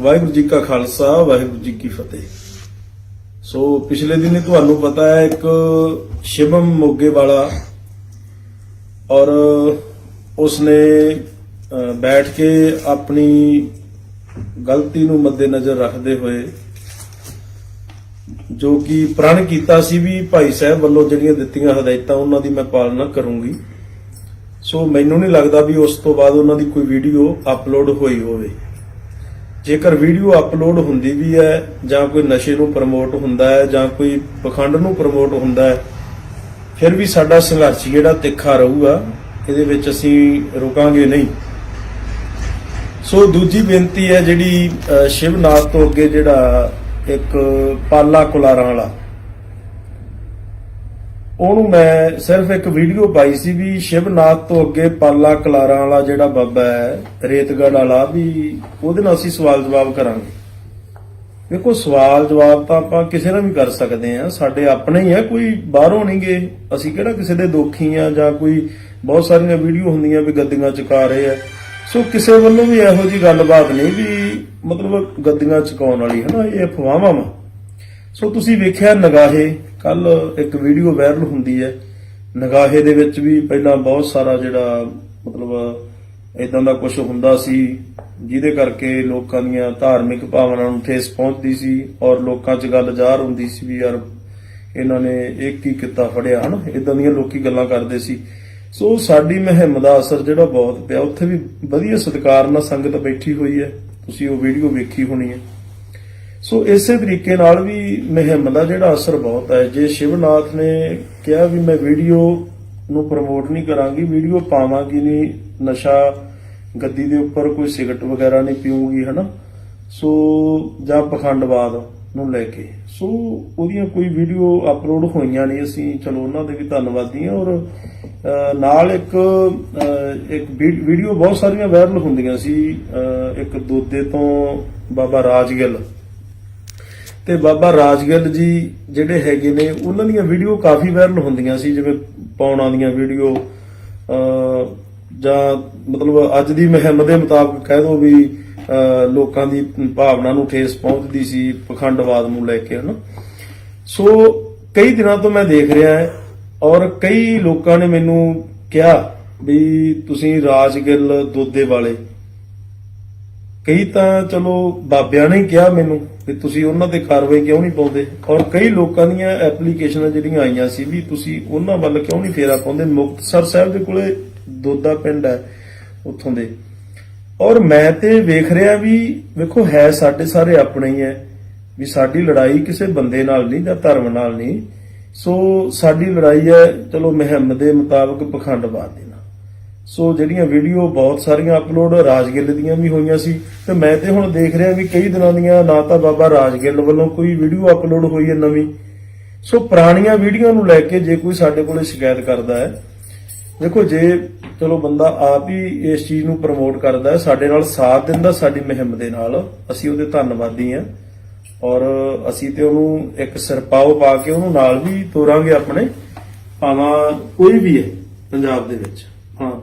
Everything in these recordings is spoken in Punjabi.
ਵਾਹਿਗੁਰੂ ਜੀ ਕਾ ਖਾਲਸਾ, ਵਾਹਿਗੁਰੂ ਜੀ ਕੀ ਫਤਿਹ। ਸੋ ਪਿਛਲੇ ਦਿਨ ਤੁਹਾਨੂੰ ਪਤਾ ਹੈ, ਇੱਕ ਸ਼ਿਵਮ ਮੋਗੇ ਵਾਲਾ ਔਰ ਉਸਨੇ ਬੈਠ ਕੇ ਆਪਣੀ ਗਲਤੀ ਨੂੰ ਮੱਦੇਨਜ਼ਰ ਰੱਖਦੇ ਹੋਏ ਜੋ ਕਿ ਪ੍ਰਣ ਕੀਤਾ ਸੀ ਵੀ ਭਾਈ ਸਾਹਿਬ ਵੱਲੋਂ ਜਿਹੜੀਆਂ ਦਿੱਤੀਆਂ ਹਦਾਇਤਾਂ, ਉਹਨਾਂ ਦੀ ਮੈਂ ਪਾਲਣਾ ਕਰੂੰਗੀ। ਸੋ ਮੈਨੂੰ ਨਹੀਂ ਲੱਗਦਾ ਵੀ ਉਸ ਤੋਂ ਬਾਅਦ ਉਹਨਾਂ ਦੀ ਕੋਈ ਵੀਡੀਓ ਅਪਲੋਡ ਹੋਈ ਹੋਵੇ। ਜੇਕਰ ਵੀਡੀਓ ਅਪਲੋਡ ਹੁੰਦੀ ਵੀ ਹੈ ਜਾਂ ਕੋਈ ਨਸ਼ੇ ਨੂੰ ਪ੍ਰਮੋਟ ਹੁੰਦਾ ਹੈ ਜਾਂ ਕੋਈ ਪਖੰਡ ਨੂੰ ਪ੍ਰਮੋਟ ਹੁੰਦਾ ਹੈ ਫਿਰ ਵੀ ਸਾਡਾ ਸੰਘਰਸ਼ ਜਿਹੜਾ ਤਿੱਖਾ ਰਹੂਗਾ ਇਹਦੇ ਵਿੱਚ ਅਸੀਂ ਰੁਕਾਂਗੇ ਨਹੀਂ। ਸੋ ਦੂਜੀ ਬੇਨਤੀ ਹੈ ਜਿਹੜੀ ਅਹ, ਸ਼ਿਵਨਾਥ ਤੋਂ ਅੱਗੇ ਜਿਹੜਾ ਇੱਕ ਪਾਲਾ ਕੁਲਾਰਾਂ ਵਾਲਾ ਉਹਨੂੰ ਮੈਂ ਸਿਰਫ ਇੱਕ ਵੀਡੀਓ ਪਾਈ ਸੀ ਵੀ ਸ਼ਿਵਨਾਥ ਤੋਂ ਅੱਗੇ ਪਾਲਾ ਕਲਾਰਾਂ ਵਾਲਾ ਜਿਹੜਾ ਬਾਬਾ ਹੈ ਰੇਤਗੜ ਵਾਲਾ, ਵੀ ਉਹਦੇ ਨਾਲ ਅਸੀਂ ਸਵਾਲ ਜਵਾਬ ਕਰਾਂਗੇ। ਦੇਖੋ, ਸਵਾਲ ਜਵਾਬ ਤਾਂ ਆਪਾਂ ਕਿਸੇ ਨਾਲ ਵੀ ਕਰ ਸਕਦੇ ਆ ਸਾਡੇ ਆਪਣੇ ਹੀ ਆ, ਕੋਈ ਬਾਹਰੋਂ ਨਹੀਂਗੇ ਅਸੀਂ ਕਿਹੜਾ ਕਿਸੇ ਦੇ ਦੋਖੀ ਆ ਜਾਂ ਕੋਈ ਬਹੁਤ ਸਾਰੀਆਂ ਵੀਡੀਓ ਹੁੰਦੀਆਂ ਵੀ ਗੱਦੀਆਂ ਚੁਕਾ ਰਹੇ ਆ। ਸੋ ਕਿਸੇ ਵੱਲੋਂ ਵੀ ਇਹੋ ਜੀ ਗੱਲਬਾਤ ਨਹੀਂ ਵੀ ਮਤਲਬ ਗੱਦੀਆਂ ਚੁਕਾਉਣ ਵਾਲੀ ਹੈ ਨਾ ਇਹ ਅਫਵਾਹਾਂ ਵਾ। ਸੋ ਤੁਸੀਂ ਵੇਖਿਆ ਨਗਾਹੇ ਕੱਲ ਇੱਕ ਵੀਡੀਓ ਵਾਇਰਲ ਹੁੰਦੀ ਹੈ। ਨਗਾਹੇ ਦੇ ਵਿੱਚ ਵੀ ਪਹਿਲਾਂ ਬਹੁਤ ਸਾਰਾ ਜਿਹੜਾ ਮਤਲਬ ਇਦਾਂ ਦਾ ਕੁਝ ਹੁੰਦਾ ਸੀ, ਜਿਹਦੇ ਕਰਕੇ ਲੋਕਾਂ ਦੀਆਂ ਧਾਰਮਿਕ ਭਾਵਨਾਵਾਂ ਨੂੰ ਠੇਸ ਪਹੁੰਚਦੀ ਸੀ ਔਰ ਲੋਕਾਂ 'ਚ ਗੱਲ ਜ਼ਾਹਰ ਹੁੰਦੀ ਸੀ ਵੀ ਯਾਰ ਇਹਨਾਂ ਨੇ ਇਹ ਕੀ ਕੀਤਾ ਫੜਿਆ, ਹਨ? ਇਦਾਂ ਦੀਆਂ ਲੋਕੀ ਗੱਲਾਂ ਕਰਦੇ ਸੀ। ਸੋ ਸਾਡੀ ਮੁਹਿੰਮ ਦਾ ਅਸਰ ਜਿਹੜਾ ਬਹੁਤ ਪਿਆ, ਉੱਥੇ ਵੀ ਵਧੀਆ ਸਤਿਕਾਰ ਨਾਲ ਸੰਗਤ ਬੈਠੀ ਹੋਈ ਹੈ। ਤੁਸੀਂ ਉਹ ਵੀਡੀਓ ਵੇਖੀ ਹੋਣੀ ਹੈ। ਸੋ ਇਸੇ ਤਰੀਕੇ ਨਾਲ ਵੀ ਮੁਹਿੰਮ ਦਾ ਜਿਹੜਾ ਅਸਰ ਬਹੁਤ ਹੈ। ਜੇ ਸ਼ਿਵਨਾਥ ਨੇ ਕਿਹਾ ਵੀ ਮੈਂ ਵੀਡੀਓ ਨੂੰ ਪ੍ਰਮੋਟ ਨਹੀਂ ਕਰਾਂਗੀ, ਵੀਡੀਓ ਪਾਵਾਂਗੀ ਨਹੀਂ, ਨਸ਼ਾ ਗੱਦੀ ਦੇ ਉੱਪਰ ਕੋਈ ਸਿਗਰਟ ਵਗੈਰਾ ਨਹੀਂ ਪੀਊਂਗੀ, ਹਨਾ? ਸੋ ਜਾਂ ਪਖੰਡਵਾਦ ਨੂੰ ਲੈ ਕੇ। ਸੋ ਉਹਦੀਆਂ ਕੋਈ ਵੀਡੀਓ ਅਪਲੋਡ ਹੋਈਆਂ ਨਹੀਂ, ਅਸੀਂ ਚਲੋ ਉਹਨਾਂ ਦੇ ਵੀ ਧੰਨਵਾਦੀ ਹਾਂ ਔਰ ਨਾਲ ਇੱਕ ਇੱਕ ਵੀਡੀਓ ਬਹੁਤ ਸਾਰੀਆਂ ਵਾਇਰਲ ਹੁੰਦੀਆਂ ਸੀ। ਇੱਕ ਦੋਦੇ ਤੋਂ ਬਾਬਾ ਰਾਜਗਿੱਲ ਤੇ ਬਾਬਾ ਰਾਜਗਿੱਲ ਜੀ ਜਿਹੜੇ ਹੈਗੇ ਨੇ ਉਹਨਾਂ ਦੀਆਂ ਵੀਡੀਓ ਕਾਫੀ ਵਾਇਰਲ ਹੁੰਦੀਆਂ ਸੀ ਜਿਵੇਂ ਪੌਣਾ ਦੀਆਂ ਵੀਡੀਓ ਅਹ, ਜਾਂ ਮਤਲਬ ਅੱਜ ਦੀ ਮੁਹਿੰਮ ਦੇ ਮੁਤਾਬਕ ਕਹਿ ਦੋ ਵੀ ਲੋਕਾਂ ਦੀ ਭਾਵਨਾ ਨੂੰ ਠੇਸ ਪਹੁੰਚਦੀ ਸੀ ਪਖੰਡਵਾਦ ਨੂੰ ਲੈ ਕੇ ਹਨਾ। ਸੋ ਕਈ ਦਿਨਾਂ ਤੋਂ ਮੈਂ ਦੇਖ ਰਿਹਾ ਹਾਂ ਔਰ ਕਈ ਲੋਕਾਂ ਨੇ ਮੈਨੂੰ ਕਿਹਾ ਵੀ ਤੁਸੀਂ ਰਾਜਗਿੱਲ ਦੋਦੇ ਵਾਲੇ। ਕਈ ਤਾਂ ਚਲੋ ਬਾਬਿਆਂ ਨੇ ਕਿਹਾ ਮੈਨੂੰ। ਵੀ ਤੁਸੀਂ ਉਹਨਾਂ ਤੇ ਕਾਰਵਾਈ ਕਿਉਂ ਨਹੀਂ ਪਾਉਂਦੇ? ਔਰ ਕਈ ਲੋਕਾਂ ਦੀਆਂ ਐਪਲੀਕੇਸ਼ਨਾਂ ਜਿਹੜੀਆਂ ਆਈਆਂ ਸੀ ਵੀ ਤੁਸੀਂ ਉਹਨਾਂ ਵੱਲ ਕਿਉਂ ਨਹੀਂ ਫੇਰਾ ਪਾਉਂਦੇ? ਮੁਕਤਸਰ ਸਾਹਿਬ ਦੇ ਕੋਲੇ ਦੋਦਾ ਪਿੰਡ ਹੈ ਉੱਥੋਂ ਦੇ। ਔਰ ਮੈਂ ਤੇ ਵੇਖ ਰਿਹਾ ਵੀ ਵੇਖੋ, ਹੈ ਸਾਡੇ ਸਾਰੇ ਆਪਣੇ ਹੀ ਹੈ ਵੀ ਸਾਡੀ ਲੜਾਈ ਕਿਸੇ ਬੰਦੇ ਨਾਲ ਨਹੀਂ ਜਾਂ ਧਰਮ ਨਾਲ ਨਹੀਂ। ਸੋ ਸਾਡੀ ਲੜਾਈ ਹੈ, ਚਲੋ ਮੁਹਿੰਮ ਦੇ ਮੁਤਾਬਕ ਪਖੰਡਵਾਦ ਦੀ। ਸੋ ਜਿਹੜੀਆਂ ਵੀਡੀਓ ਬਹੁਤ ਸਾਰੀਆਂ ਅਪਲੋਡ ਰਾਜਗਿੱਲ ਦੀਆਂ ਵੀ ਹੋਈਆਂ ਸੀ, ਤੇ ਮੈਂ ਤੇ ਹੁਣ ਦੇਖ ਰਿਹਾ ਵੀ ਕਈ ਦਿਨਾਂ ਦੀਆਂ ਨਾ ਤਾਂ ਬਾਬਾ ਰਾਜਗਿੱਲ ਵੱਲੋਂ ਕੋਈ ਵੀਡੀਓ ਅਪਲੋਡ ਹੋਈ ਹੈ ਨਵੀਂ। ਸੋ ਪੁਰਾਣੀਆਂ ਵੀਡੀਓ ਨੂੰ ਲੈ ਕੇ ਜੇ ਕੋਈ ਸਾਡੇ ਕੋਲੇ ਸ਼ਿਕਾਇਤ ਕਰਦਾ ਹੈ, ਦੇਖੋ ਜੇ ਚਲੋ ਬੰਦਾ ਆਪ ਹੀ ਇਸ ਚੀਜ਼ ਨੂੰ ਪ੍ਰਮੋਟ ਕਰਦਾ ਹੈ, ਸਾਡੇ ਨਾਲ ਸਾਥ ਦਿੰਦਾ, ਸਾਡੀ ਮੁਹਿੰਮ ਦੇ ਨਾਲ, ਅਸੀਂ ਉਹਦੇ ਧੰਨਵਾਦੀ ਹਾਂ। ਔਰ ਅਸੀਂ ਤੇ ਉਹਨੂੰ ਇੱਕ ਸਰਪਾਓ ਪਾ ਕੇ ਉਹਨੂੰ ਨਾਲ ਵੀ ਤੋਰਾਂਗੇ ਆਪਣੇ, ਭਾਵਾਂ ਕੋਈ ਵੀ ਹੈ ਪੰਜਾਬ ਦੇ ਵਿੱਚ।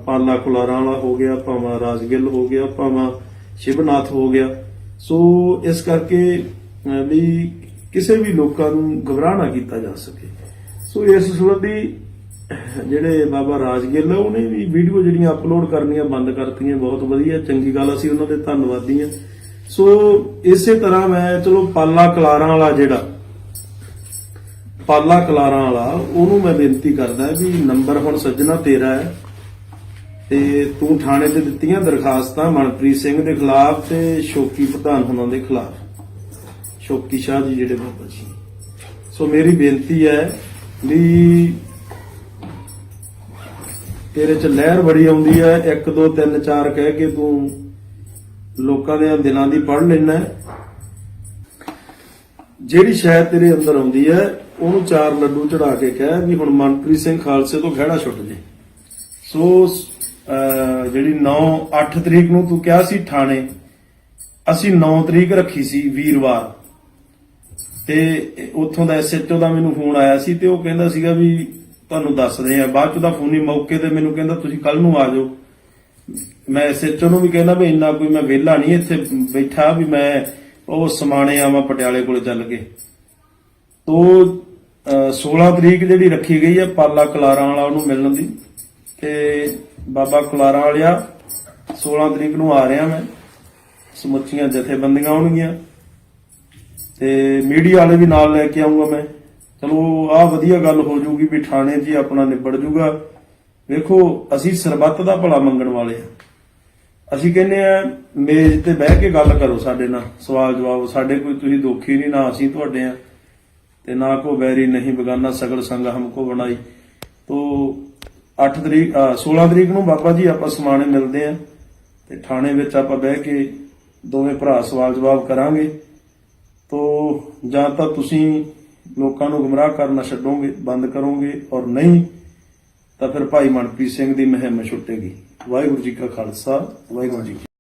ਪਾਲਾ ਕੁਲਾਰਾਂ ਵਾਲਾ ਹੋ ਗਿਆ, ਭਾਵਾਂ ਰਾਜਗਿੱਲ ਹੋ ਗਿਆ, ਭਾਵਾਂ ਸ਼ਿਵਨਾਥ ਹੋ ਗਿਆ। ਸੋ ਇਸ ਕਰਕੇ ਵੀ ਕਿਸੇ ਵੀ ਲੋਕਾਂ ਨੂੰ ਗਬਰਾਹ ਨਾ ਕੀਤਾ ਜਾ ਸਕੇ। ਸੋ ਇਸ ਸੰਬੰਧੀ, ਜਿਹੜੇ ਬਾਬਾ ਰਾਜਗਿੱਲ ਉਹਨੇ ਵੀ ਵੀਡੀਓ ਜਿਹੜੀਆਂ ਅਪਲੋਡ ਕਰਨੀਆਂ, ਬੰਦ ਕਰਤੀਆਂ, ਬਹੁਤ ਵਧੀਆ, ਚੰਗੀ ਗੱਲ ਅਸੀਂ ਉਹਨਾਂ ਦੇ ਧੰਨਵਾਦੀ ਹਾਂ ਸੋ ਇਸੇ ਤਰ੍ਹਾਂ ਮੈਂ, ਚਲੋ, ਪਾਲਾ ਕਲਾਰਾਂ ਵਾਲਾ ਜਿਹੜਾ, ਪਾਲਾ ਕਲਾਰਾਂ ਵਾਲਾ ਉਹਨੂੰ ਮੈਂ ਬੇਨਤੀ ਕਰਦਾ ਵੀ ਨੰਬਰ ਹੁਣ ਸੱਜਣਾ ਤੇਰਾ ਹੈ। ਤੇ ਤੂੰ ਥਾਣੇ ਤੇ ਦਿੱਤੀਆਂ ਦਰਖਾਸਤਾਂ ਮਨਪ੍ਰੀਤ ਸਿੰਘ ਦੇ ਖਿਲਾਫ ਤੇ ਸ਼ੋਕੀ ਪ੍ਰਧਾਨ ਹੁਣਾਂ ਦੇ ਖਿਲਾਫ। ਸ਼ੋਕੀ ਸ਼ਾਹ ਜੀ ਜਿਹੜੇ ਬਾਬਾ ਜੀ ਸੋ ਮੇਰੀ ਬੇਨਤੀ ਹੈ ਵੀ ਤੇਰੇ ਚ ਲਹਿਰ ਬੜੀ ਆਉਂਦੀ ਹੈ 1 2 3 4 ਕਹਿ ਕੇ ਤੂੰ ਲੋਕਾਂ ਦੇ ਦਿਲਾਂ ਦੀ ਪੜ ਲੈਣਾ ਜਿਹੜੀ ਸ਼ਾਇਦ ਤੇਰੇ ਅੰਦਰ ਆਉਂਦੀ ਹੈ, ਉਹਨੂੰ ਚਾਰ ਲੱਡੂ ਚੜਾ ਕੇ ਕਹਿ ਵੀ ਹੁਣ ਮਨਪ੍ਰੀਤ ਸਿੰਘ ਖਾਲਸੇ ਤੋਂ ਖਹਿੜਾ ਛੁੱਟ ਜੇ। ਸੋ ਜਿਹੜੀ 9 8 ਤਰੀਕ ਨੂੰ ਤੂੰ ਕਿਹਾ ਸੀ ਥਾਣੇ ਅਸੀਂ 9 ਤਰੀਕ ਰੱਖੀ ਸੀ ਵੀਰਵਾਰ। ਤੇ ਉੱਥੋਂ ਦਾ ਐਸਐਚਓ ਦਾ ਮੈਨੂੰ ਫੋਨ ਆਇਆ ਸੀ ਤੇ ਉਹ ਕਹਿੰਦਾ ਸੀਗਾ ਵੀ ਤੁਹਾਨੂੰ ਦੱਸਦੇ ਆ। ਬਾਅਦ ਚ ਦਾ ਫੋਨੀ ਮੌਕੇ ਤੇ ਮੈਨੂੰ ਕਹਿੰਦਾ ਤੁਸੀਂ ਕੱਲ ਨੂੰ ਆ ਜਾਓ। ਮੈਂ ਐਸਐਚਓ ਨੂੰ ਵੀ ਕਹਿੰਦਾ ਵੀ ਇੰਨਾ ਕੋਈ ਮੈਂ ਵਿਹਲਾ ਨਹੀਂ ਇੱਥੇ ਬੈਠਾ ਵੀ ਮੈਂ ਉਹ ਸਮਾਣੇ ਆਵਾਂ ਪਟਿਆਲੇ ਕੋਲ ਚੱਲ ਕੇ। ਤੋ ਅਹ, 16 ਤਰੀਕ ਜਿਹੜੀ ਰੱਖੀ ਗਈ ਹੈ ਪਾਲਾ ਕਲਾਰਾਂ ਵਾਲਾ ਉਹਨੂੰ ਮਿਲਣ ਦੀ। ਤੇ ਬਾਬਾ ਕਲਾਰਾਂ ਵਾਲਿਆ 16 ਤਰੀਕ ਨੂੰ ਆ ਰਿਹਾ ਮੈਂ। ਸਮੁੱਚੀਆਂ ਜਥੇਬੰਦੀਆਂ ਆਉਣਗੀਆਂ। ਤੇ ਮੀਡੀਆ ਵਾਲੇ ਵੀ ਨਾਲ ਲੈ ਕੇ ਆਉਂਗਾ ਮੈਂ। ਚਲੋ, ਆਹ ਵਧੀਆ ਗੱਲ ਹੋ ਜਾਊਗੀ ਵੀ ਥਾਣੇ 'ਚ ਆਪਣਾ ਨਿਬੜ ਜੂਗਾ। ਵੇਖੋ, ਅਸੀਂ ਸਰਬੱਤ ਦਾ ਭਲਾ ਮੰਗਣ ਵਾਲੇ ਆ ਅਸੀਂ ਕਹਿੰਦੇ ਆ ਮੇਜ਼ ਤੇ ਬਹਿ ਕੇ ਗੱਲ ਕਰੋ ਸਾਡੇ ਨਾਲ। ਸਵਾਲ ਜਵਾਬ, ਸਾਡੇ ਕੋਈ ਤੁਸੀਂ ਦੋਖੀ ਨਹੀਂ, ਨਾ ਅਸੀਂ ਤੁਹਾਡੇ ਆ ਤੇ ਨਾ ਕੋ ਵੈਰੀ ਨਹੀਂ ਬਗਾਨਾ, ਸਗਲ ਸੰਗ ਹਮਕੋ ਬਣਾਈ। ਤੋ 8 ਤਰੀਕ, ਅਹ 16 ਤਰੀਕ ਨੂੰ ਬਾਬਾ ਜੀ ਆਪਾਂ ਸਮਾਣੇ ਮਿਲਦੇ ਆ ਤੇ ਥਾਣੇ ਵਿੱਚ ਆਪਾਂ ਬਹਿ ਕੇ ਦੋਵੇਂ ਭਰਾ ਸਵਾਲ ਜਵਾਬ ਕਰਾਂਗੇ। ਤੋ ਜਾਂ ਤਾਂ ਤੁਸੀਂ ਲੋਕਾਂ ਨੂੰ ਗੁੰਮਰਾਹ ਕਰਨਾ ਛੱਡੋਗੇ, ਬੰਦ ਕਰੋਗੇ ਔਰ ਨਹੀਂ, ਤਾਂ ਫਿਰ ਭਾਈ ਮਨਪ੍ਰੀਤ ਸਿੰਘ ਦੀ ਮੁਹਿੰਮ ਛੁੱਟੇਗੀ। ਵਾਹਿਗੁਰੂ ਜੀ ਕਾ ਖਾਲਸਾ, ਵਾਹਿਗੁਰੂ ਜੀ